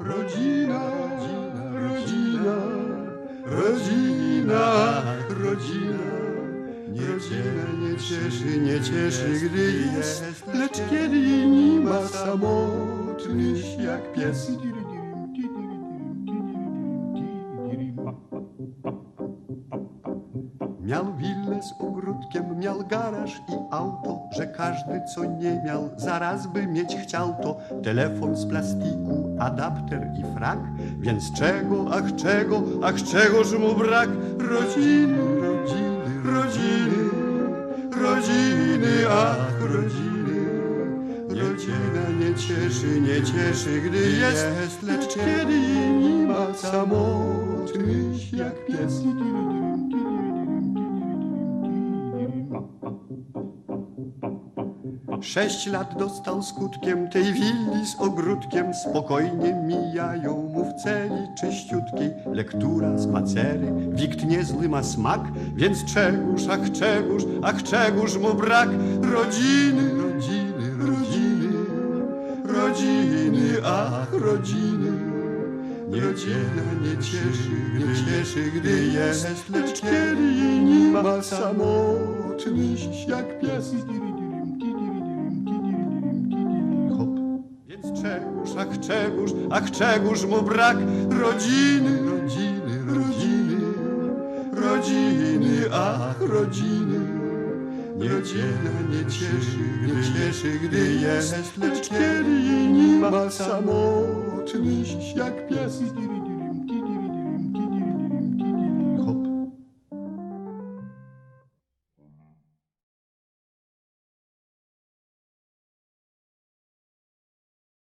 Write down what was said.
Rodzina, rodzina, rodzina, rodzina. Rodzina nie cieszy, nie cieszy, gdy jest, lecz kiedy nie ma samotny jak pies. Miał willę z ogródkiem, miał garaż i auto, że każdy co nie miał, zaraz by mieć chciał to. Telefon z plastiku, adapter i frak, więc czego, ach czego, ach czegoż mu brak? Rodziny, rodziny, rodziny, rodziny, ach rodziny. Rodzina nie cieszy, nie cieszy, gdy jest, lecz kiedy nie ma samotny jak pies. Sześć lat dostał skutkiem tej willi z ogródkiem Spokojnie mijają mu w celi czyściutkiej Lektura, spacery, wikt niezły ma smak Więc czegoż, ach czegoż, ach czegoż mu brak? Rodziny, rodziny, rodziny Rodziny, ach rodziny. Rodzina nie cieszy, nie cieszy, gdy jest Lecz kiedy jej nie ma samotny jak pies czegoż, ach czegoż mu brak? Rodziny, rodziny, rodziny. Rodziny, ach rodziny. Rodzina nie cieszy, nie cieszy, gdy jest Lecz kiedy jej nie ma samotny jak pies